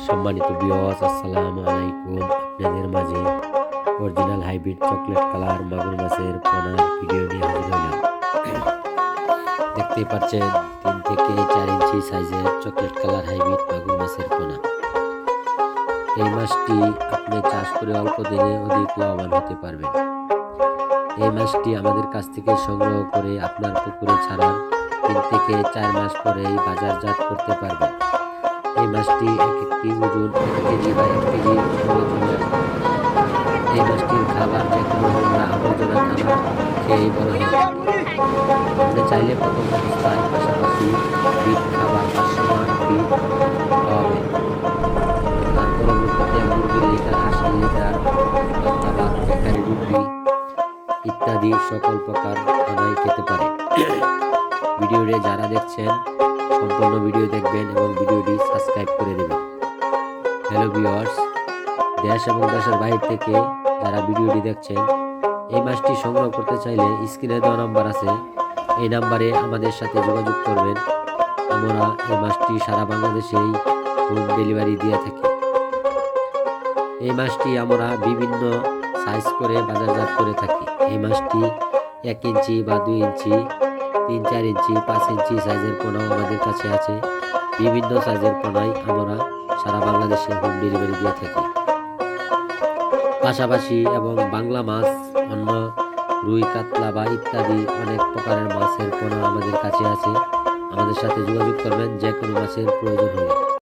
সম্মানিত বিওয়াস আসসালামু আলাইকুম। আপনাদের মাঝে অরিজিনাল হাইব্রিড চকলেট কালার মাগুর মাছের পোনার ভিডিও নিয়ে হাজির হলাম দেখতেই পাচ্ছেন, তিন থেকে চার ইঞ্চি সাইজের চকলেট কালার হাইব্রিড মাগুর মাছের পোনা এই মাছটি আপনি চাষ করে অল্প দিনে অধিক লাভবান হতে পারবেন। এই মাছটি আমাদের কাছ থেকে সংগ্রহ করে আপনার পুকুরে ছাড়ার তিন থেকে চার মাস পরেই বাজারজাত করতে পারবেন। মাছটি এক একটি ওজন এক কেজি বা এক কেজি এই মাছটির খাবার যে কোনো নোংরা আবর্জনা খাবার খেয়ে বড় হয়ে। আপনি চাইলে প্রথম অবস্থায় পাশাপাশি বিট খাবার বা সমান বিট খাওয়াবেন। তার পরবর্তীতে মুরগির লিটার হাঁসের লিটার, অথবা বেকারি রুটি ইত্যাদি সকল প্রকার খানাই খেতে পারে। ভিডিওটি যারা দেখছেন, সম্পূর্ণ ভিডিও দেখবেন এবং ভিডিওটি হ্যালো ভিউয়ার্স দেশ এবং দেশের বাইরে থেকে যারা ভিডিওটি দেখছেন, এই মাছটি সংগ্রহ করতে চাইলে স্ক্রিনে দেওয়া নাম্বার আছে। এই নাম্বারে আমাদের সাথে যোগাযোগ করবেন। আমরা এই মাছটি সারা বাংলাদেশেই হোম ডেলিভারি দিয়ে থাকি। এই মাছটি আমরা বিভিন্ন সাইজ করে বাজারজাত করে থাকি। এই মাছটি এক ইঞ্চি বা দুই ইঞ্চি, তিন, চার ইঞ্চি, পাঁচ ইঞ্চি সাইজের পোনাও আমাদের কাছে আছে। বিভিন্ন সাইজের পোনাই আমরা সারা বাংলাদেশে হোম ডেলিভারি দিয়ে থাকি। পাশাপাশি এবং বাংলা মাছ অন্য রুই, কাতলা বা ইত্যাদি অনেক প্রকারের মাছের পণ্য আমাদের কাছে আছে। আমাদের সাথে যোগাযোগ করবেন যে কোনো মাছের প্রয়োজন হলে।